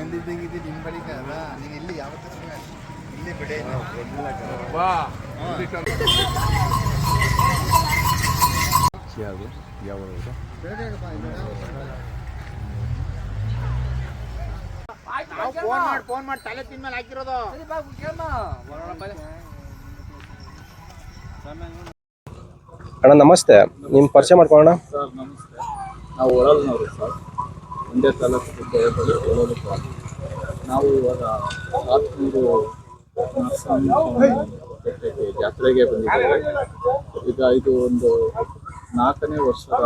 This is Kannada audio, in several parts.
ಎಂದಿದ್ದಂಗಿದೆ ನಿಮ್ಮ ಅಲ್ಲ? ನೀನು ಇಲ್ಲಿ ಯಾವತ್ತೂ ಸುಮ್ನೆ ಇಲ್ಲೇ ಬಿಡೇ. ಫೋನ್ ಮಾಡಿ ಫೋನ್ ಮಾಡಿ ತಲೆ ತಿನ್ಮೇಲೆ ಹಾಕಿರೋದು. ಅಣ್ಣ ನಮಸ್ತೆ. ನಿಮ್ಮ ಪರಿಚಯ ಮಾಡ್ಕೊಳ್ಳೋಣ. ಸರ್ ನಮಸ್ತೆ. ನಾವು ಒಳಲ್ನವರು ಸರ್. ಮಂಡ್ಯ ತಾಲೂಕು ಹುಬ್ಬಳ್ಳಿ ಒಳಲು ನಾವು ಇವಾಗ ಸಾತ್ನೂರು ನರಸಿಂಹ ಬೆಟ್ಟಕ್ಕೆ ಜಾತ್ರೆಗೆ ಬಂದಿದ್ದೇವೆ. ಈಗ ಇದು ಒಂದು ನಾಲ್ಕನೇ ವರ್ಷದ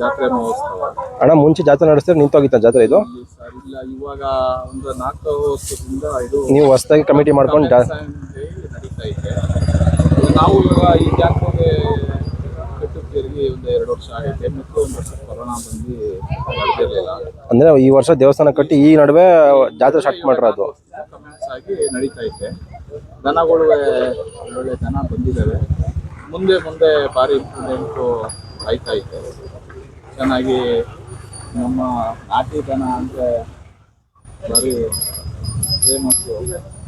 ಜಾತ್ರೆ ಮಹೋತ್ಸವ. ಅಣ್ಣ ಮುಂಚೆ ಜಾತ್ರೆ ನಡೆಸ್ತಾರೆ ನಿಂತೋಗಿತ್ತ ಜಾತ್ರೆ ಇದು? ಇಲ್ಲಿ ಇವಾಗ ಒಂದು ನಾಲ್ಕು ವರ್ಷದಿಂದ ಇದು ನೀವು ಹೊಸದಾಗಿ ಕಮಿಟಿ ಮಾಡ್ಕೊಂಡು ಜಾ ನಡೀತಾ ಇದೆ. ನಾವು ಇವಾಗ ಈ ಜಾತ್ರೆಗೆ ಕಟ್ಟು ತಿರುಗಿ ಒಂದು ಎರಡು ವರ್ಷ ಆಗೈತೆ ಮತ್ತು ಒಂದು ವರ್ಷ ಕೊರೋನಾ ಬಂದು ನಡೆದಿರಲಿಲ್ಲ ಅಂದ್ರೆ ಈ ವರ್ಷ ದೇವಸ್ಥಾನ ಕಟ್ಟಿ ಈ ನಡುವೆ ಜಾತ್ರೆ ಸ್ಟಾರ್ಟ್ ಮಾಡಿರೋದು. ಅದು ಆಗಿ ನಡೀತಾ ಇದೆ. ದನಗಳು ಒಳ್ಳೊಳ್ಳೆ ದನ ಬಂದಿದ್ದಾವೆ. ಮುಂದೆ ಮುಂದೆ ಭಾರಿ ಇಂಪ್ರೂವ್ಮೆಂಟು ಆಯ್ತಾ ಇದೆ. ಚೆನ್ನಾಗಿ ನಮ್ಮ ನಾಟಿ ದನ ಅಂದರೆ ಭಾರಿ ಫೇಮಸ್ಸು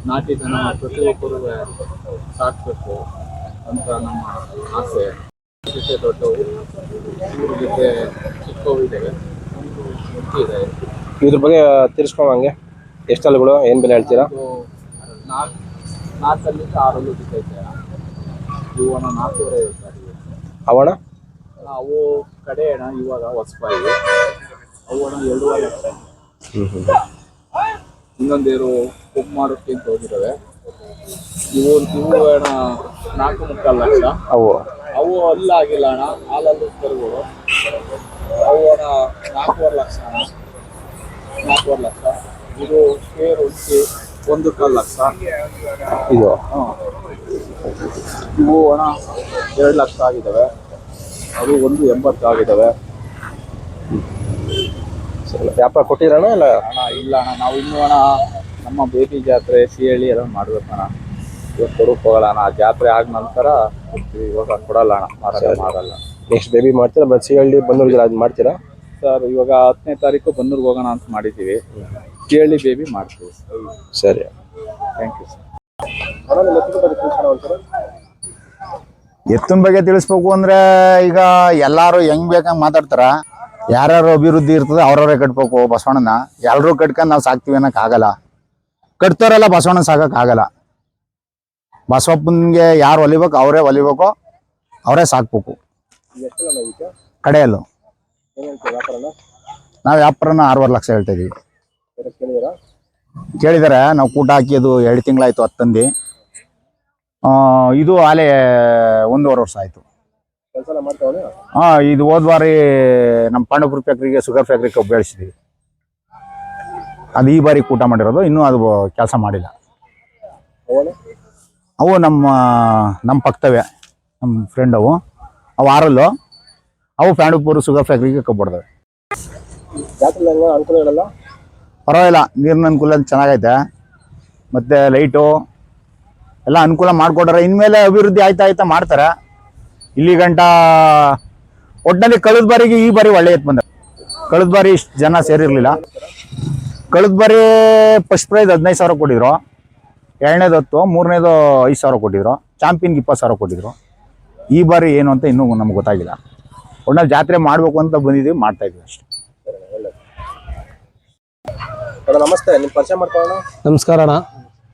ನಾಟಿ ದನ ಪ್ರತಿಯೊಬ್ಬರು ಸಾಕಬೇಕು ಅಂತ ನಮ್ಮ ಆಸೆ. ಜೊತೆ ದೊಡ್ಡವು ಇವ್ರ ಜೊತೆ ಚಿಕ್ಕವು ಇದ್ದಾವೆ. ಇದೆ. ಇದ್ರ ಬಗ್ಗೆ ತಿರ್ಸ್ಕೊಂಬಂಗೆ ಎಷ್ಟಲ್ಗಳು ಏನ್ ಬೆಲೆ ಹೇಳ್ತೀರಾ? ನಾಲ್ಕು ನಾಲ್ಕಲ್ಲಿಂದ ಆರಲ್ಲೂ ಬಿದ್ದೈತೆ ಇವು ನಾಲ್ಕೂವರೆ ಹೇಳ್ತಾರೆ ಇವು. ಅವಣ ಅವು ಕಡೆ ಅಣ್ಣ ಇವಾಗ ಹೊಸಬಾಯಿ. ಅವು ಅಣ್ಣ ಎರಡೂವರೆ ಲಕ್ಷ. ಇನ್ನೊಂದೇರು ಬುಕ್ ಮಾಡೋಕ್ಕೆ ಅಂತ ಹೋಗಿದ್ದಾವೆ. ಇವು ಇವು ಅಣ್ಣ ನಾಲ್ಕು ಮುಕ್ಕಾಲು ಲಕ್ಷ. ಅವು. ಅವು ಅಲ್ಲ ಆಗಿಲ್ಲ ಅಣ್ಣ ಹಾಲಲ್ಲೂ ಕರುಗಳು ಅವು ಅಣ್ಣ ನಾಲ್ಕೂವರೆ ಲಕ್ಷ ಅಣ್ಣ. ನಾಲ್ಕೂವರೆ ಲಕ್ಷ. ಇದು ಶೇರ್ ಉಂಚಿ ಒಂದು ಕಾಲು ಲಕ್ಷ. ಇದು. ಹಾಂ. ಇವು ಹಣ ಎರಡು ಲಕ್ಷ ಆಗಿದ್ದಾವೆ. ಅದು ಒಂದು ಎಂಬತ್ತು ಆಗಿದ್ದಾವೆ. ಸರಿ. ವ್ಯಾಪಾರ ಕೊಟ್ಟಿರೋಣ ಇಲ್ಲ? ಅಣ್ಣ ಇಲ್ಲ ಅಣ್ಣ. ನಾವು ಇನ್ನೂ ಅಣ್ಣ ನಮ್ಮ ಬೇಬಿ ಜಾತ್ರೆ ಸಿಹಳ್ಳಿ ಎಲ್ಲ ಮಾಡ್ಬೇಕು ಅಣ್ಣ. ಇವತ್ತು ಕೊಡಕ್ಕೆ ಹೋಗಲ್ಲ ಅಣ್ಣ. ಆ ಜಾತ್ರೆ ಆದ ನಂತರ ಕೊಡ್ತೀವಿ. ಇವಾಗ ಕೊಡಲ್ಲ ಅಣ್ಣ. ಮಾರಾಟ ಮಾಡಲ್ಲ. ನೆಕ್ಸ್ಟ್ ಬೇಬಿ ಮಾಡ್ತೀರಾ? ಬಟ್ ಸಿ ಹಳ್ಳಿ ಬಂದೂರಿಗೆ ಅದು ಮಾಡ್ತೀರಾ? ಸರ್ ಇವಾಗ ಹತ್ತನೇ ತಾರೀಕು ಬನ್ನೂರ್ಗೆ ಹೋಗೋಣ ಅಂತ ಮಾಡಿದ್ದೀವಿ. ಕೇಳಿ ಬೇಬಿ ಮಾಡ್ತೀವಿ. ಸರಿ. ಥ್ಯಾಂಕ್ ಯು ಸರ್ ಎತ್ತಿನ ಬಗ್ಗೆ ತಿಳಿಸ್ಬೇಕು ಅಂದ್ರೆ ಈಗ ಎಲ್ಲಾರು ಹೆಂಗ್ ಬೇಕಂಗೆ ಮಾತಾಡ್ತಾರ? ಯಾರ್ಯಾರು ಅಭಿವೃದ್ಧಿ ಇರ್ತದೆ ಅವ್ರವ್ರೇ ಕಟ್ಬೇಕು ಬಸವಣ್ಣನ. ಎಲ್ಲರೂ ಕಟ್ಕೊಂಡ್ ನಾವು ಸಾಕ್ತೀವಿ ಆಗಲ್ಲ. ಕಟ್ತಾರಲ್ಲ ಬಸವಣ್ಣ ಸಾಕಕ್ ಆಗಲ್ಲ. ಬಸವಪ್ಪನ್ಗೆ ಯಾರು ಒಲಿಬೇಕು ಅವರೇ ಒಲಿಬೇಕು ಅವರೇ ಸಾಕ್ಬೇಕು. ಕಡೆಯಲ್ಲು ನಾವು ವ್ಯಾಪಾರನ ಆರೂವರೆ ಲಕ್ಷ ಹೇಳ್ತಾ ಇದೀವಿ. ಕೇಳಿದಾರೆ, ನಾವು ಕೂಟ ಹಾಕಿ ಅದು ಎರಡು ತಿಂಗಳಾಯ್ತು ಹತ್ತಂದು. ಇದು ಆಲೆ ಒಂದೂವರೆ ವರ್ಷ ಆಯ್ತು. ಹಾ ಇದು ಹೋದ್ ಬಾರಿ ನಮ್ಮ ಪಾಂಡವಪುರ ಫ್ಯಾಕ್ಟ್ರಿಗೆ ಶುಗರ್ ಫ್ಯಾಕ್ಟ್ರಿ ಕಬ್ಬು ಬೆಳೆಸಿದ್ವಿ ಅದು ಈ ಬಾರಿ ಕೂಟ ಮಾಡಿರೋದು ಇನ್ನೂ ಅದು ಕೆಲಸ ಮಾಡಿಲ್ಲ. ಅವು ನಮ್ಮ ನಮ್ಮ ಪಕ್ತವೆ ನಮ್ಮ ಫ್ರೆಂಡ್ ಅವು. ಅವು ಆರಲ್ಲು ಅವು ಪಾಂಡವಪುರ ಶುಗರ್ ಫ್ಯಾಕ್ಟ್ರಿಗೆ ಕಬ್ಬು ಹೊಡೆದವೆ ಪರವಾಗಿಲ್ಲ ನೀರಿನ ಅನುಕೂಲ ಚೆನ್ನಾಗೈತೆ. ಮತ್ತೆ ಲೈಟು ಎಲ್ಲ ಅನುಕೂಲ ಮಾಡಿಕೊಟ್ರೆ ಇನ್ಮೇಲೆ ಅಭಿವೃದ್ಧಿ ಆಯ್ತಾ ಆಯ್ತಾ ಮಾಡ್ತಾರೆ. ಇಲ್ಲಿ ಗಂಟ ಒಟ್ಟಿನಲ್ಲಿ ಕಳೆದ ಬಾರಿಗೆ ಈ ಬಾರಿ ಒಳ್ಳೆ ಎತ್ತು ಬಂದ. ಕಳೆದ ಬಾರಿ ಇಷ್ಟು ಜನ ಸೇರಿರಲಿಲ್ಲ. ಕಳೆದ ಬಾರಿ ಫಸ್ಟ್ ಪ್ರೈಸ್ ಹದಿನೈದು ಸಾವಿರ ಕೊಟ್ಟಿದ್ರು. ಎರಡನೇದು ಹತ್ತು ಮೂರನೇದು ಐದು ಸಾವಿರ ಕೊಟ್ಟಿದ್ರು. ಚಾಂಪಿಯನ್ಗೆ ಇಪ್ಪತ್ತು ಸಾವಿರ ಕೊಟ್ಟಿದ್ರು. ಈ ಬಾರಿ ಏನು ಅಂತ ಇನ್ನೂ ನಮ್ಗೆ ಗೊತ್ತಾಗಿಲ್ಲ. ಒಟ್ನಲ್ಲಿ ಜಾತ್ರೆ ಮಾಡಬೇಕು ಅಂತ ಬಂದಿದ್ದೀವಿ ಮಾಡ್ತಾ ಇದ್ದೀವಿ ಅಷ್ಟೇ. ನಮಸ್ತೆ. ನಿಮ್ಮ ಪರಿಚಯ ಮಾಡ್ಕೊಳ್ಳೋಣ ನಮಸ್ಕಾರ ಅಣ್ಣ.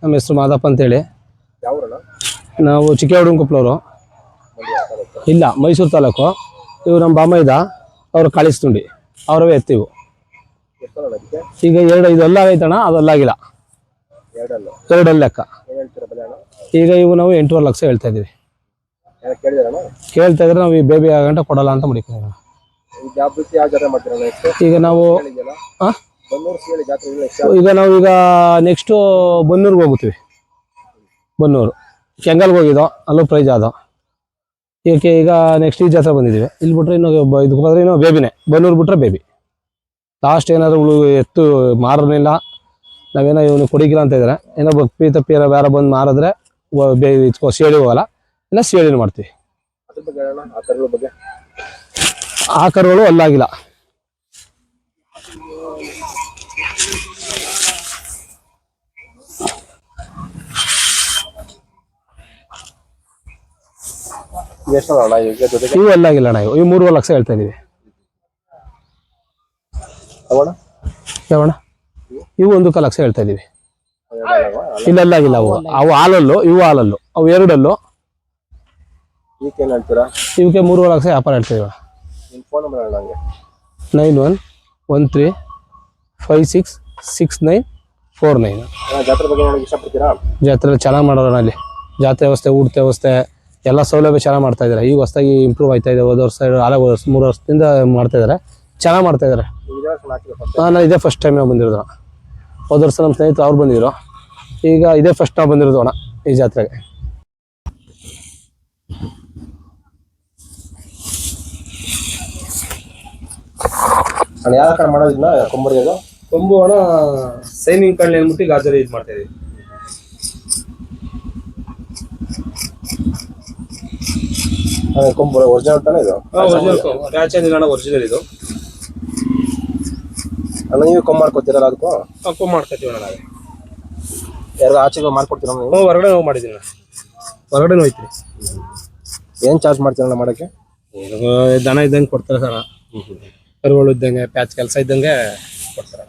ನಮ್ಮ ಹೆಸರು ಮಾದಪ್ಪ ಅಂತೇಳಿ. ಯಾವ ನಾವು ಚಿಕ್ಕವಡುಂಕೊಪ್ಲವರು ಇಲ್ಲ, ಮೈಸೂರು ತಾಲೂಕು. ಇವು ನಮ್ಮ ಬಾಮೈದ, ಅವರು ಕಾಳಿಸ್ತುಂಡಿ. ಅವರವೇ ಎತ್ತಿವು. ಈಗ ಎರಡು, ಇದು ಅಲ್ಲಾಗೈತಣ್ಣ ಅದೆಲ್ಲ ಆಗಿಲ್ಲ ಎರಡಲ್ಲ ಲೆಕ್ಕ. ಈಗ ಇವು ನಾವು ಎಂಟೂವರೆ ಲಕ್ಷ ಹೇಳ್ತಾ ಇದೀವಿ ಕೇಳ್ತಾ ಇದ್ರೆ ನಾವು ಈ ಬೇಬಿ ಆಗಂಟ ಕೊಡಲ್ಲ ಅಂತ ಮಡಿಕೊಂಡಿದ್ದೀವಿ ಈಗ ನಾವು? ಈಗ ನಾವು ಈಗ ನೆಕ್ಸ್ಟು ಬನ್ನೂರ್ಗೆ ಹೋಗುತ್ತೀವಿ ಬನ್ನೂರು. ಕೆಂಗಲ್ಗೆ ಹೋಗಿದ್ದೋ, ಅಲ್ಲೂ ಪ್ರೈಜ್ ಆದೋ. ಈಗ ಈಗ ನೆಕ್ಸ್ಟ್ ಈ ಜಾತ್ರೆ ಬಂದಿದ್ದೀವಿ ಇಲ್ಲಿ ಬಿಟ್ರೆ ಇನ್ನು ಇದಕ್ಕೆ ಬಂದರೆ ಇನ್ನೂ ಬೇಬಿನೇ ಬನ್ನೂರು ಬಿಟ್ರೆ ಬೇಬಿ ಲಾಸ್ಟ್ ಏನಾದರೂ ಉಳು ಎತ್ತು ಮಾರಲಿಲ್ಲ ನಾವೇನೋ ಇವನು ಕೊಡಿಗಿಲ್ಲ ಅಂತ ಇದ್ದಾರೆ ಏನೋ ಬಪ್ಪಿ ತಪ್ಪಿ ಏನೋ ಬೇರೆ ಬಂದು ಮಾರಿದ್ರೆ ಬೇಬಿ ಬೇ ಸೇಳಿ ಹೋಗಲ್ಲ. ಇಲ್ಲ ಸೇಳಿನ ಮಾಡ್ತೀವಿ. ಆ ಕರುಗಳು ಅಲ್ಲಾಗಿಲ್ಲ. ಇದು ಎಲ್ಲ ಆಗಿಲ್ಲ ಇವು ಅಣ್ಣ ಇವು ಇವು ಮೂರುವರೆ ಲಕ್ಷ ಹೇಳ್ತಾ ಇದೀವಿ. ಇವು ಒಂದು ಲಕ್ಷ ಹೇಳ್ತಾ ಇದೀವಿ. ಇಲ್ಲೆಲ್ಲ ಆಗಿಲ್ಲ ಅವು ಅವು ಹಾಲಲ್ಲು ಇವು ಹಾಲಲ್ಲು ಅವು ಎರಡಲ್ಲು. ಇವಕ್ಕೆ ಮೂರುವರೆ ಲಕ್ಷ ವ್ಯಾಪಾರ ಹೇಳ್ತಾ ಇದೀವಿ ಫೋನ್ ನಂಬರ್ ಹೇಳ ನಂಗೆ. Nine one one three five six six nine four nine. ಜಾತ್ರೆ ಚೆನ್ನಾಗಿ ಮಾಡೋಣ ಅಲ್ಲಿ. ಜಾತ್ರೆ ವ್ಯವಸ್ಥೆ ಊಟ ವ್ಯವಸ್ಥೆ ಎಲ್ಲ ಸೌಲಭ್ಯ ಚೆನ್ನಾಗಿ ಮಾಡ್ತಾ ಇದ್ದಾರೆ. ಈಗ ಹೊಸದಾಗಿ ಇಂಪ್ರೂವ್ ಆಯ್ತಾ ಇದೆ. ಹೋದ ವರ್ಷ ಆರು ವರ್ಷ ಮೂರು ವರ್ಷದಿಂದ ಮಾಡ್ತಾ ಇದ್ದಾರೆ. ಚೆನ್ನಾಗಿ ಮಾಡ್ತಾ ಇದ್ದಾರೆ. ನೀವು ನಾನು ಇದೇ ಫಸ್ಟ್ ಟೈಮ್ ಬಂದಿರೋದು. ಹೋದ ವರ್ಷ ನಮ್ಮ ಸ್ನೇಹಿತರು ಅವ್ರು ಬಂದಿದ್ರು. ಈಗ ಇದೇ ಫಸ್ಟ್ ನಾವು ಬಂದಿರೋದು ಅಣ್ಣ ಈ ಜಾತ್ರೆಗೆ. ಅಣ್ಣ ಯಾವ ಕಡೆ ಮಾಡೋದಿಲ್ಲ ಕೊಂಬರಿಗೆ ಕೊಂಬು ಅಣ್ಣ ಸೈನಿಂಗ್ ಕಳ್ಳಿ ಅಂದ್ಬಿಟ್ಟು ಗಾಜರಿ ಇದು ಮಾಡ್ತಾ ಇದೀವಿ. ಕೊಂಬು ಒರಿಜಿನಲ್ ತಾನೇ ಇದು? ಒರಿಜಿನಲ್ ಒರಿಜಿನಲ್ ಇದು. ಅಣ್ಣ ನೀವು ಕೊಂಬ್ ಮಾಡ್ಕೊತೀರಲ್ಲ ಅದಕ್ಕೂ? ಕೊಂಬು ಮಾಡ್ಕೊತೀವಿ ಅಣ್ಣ ನಾವೇ. ಯಾರು ಆಚೆಗೆ ಮಾಡ್ಕೊಡ್ತೀರ ನೀವು? ಹೊರಗಡೆ ಹೋಗಿ ಮಾಡಿದ್ದೀನಿ. ಹೊರಗಡೆ ಹೋಯ್ತೀವಿ ಏನು ಚಾರ್ಜ್ ಮಾಡ್ತೀರಣ್ಣ ಮಾಡಕ್ಕೆ? ದನ ಇದ್ದಂಗೆ ಕೊಡ್ತಾರೆ ಸರ್ ಕರುಗಳು ಇದ್ದಂಗೆ ಪ್ಯಾಚ್ ಕೆಲಸ ಇದ್ದಂಗೆ ಕೊಡ್ತಾರೆ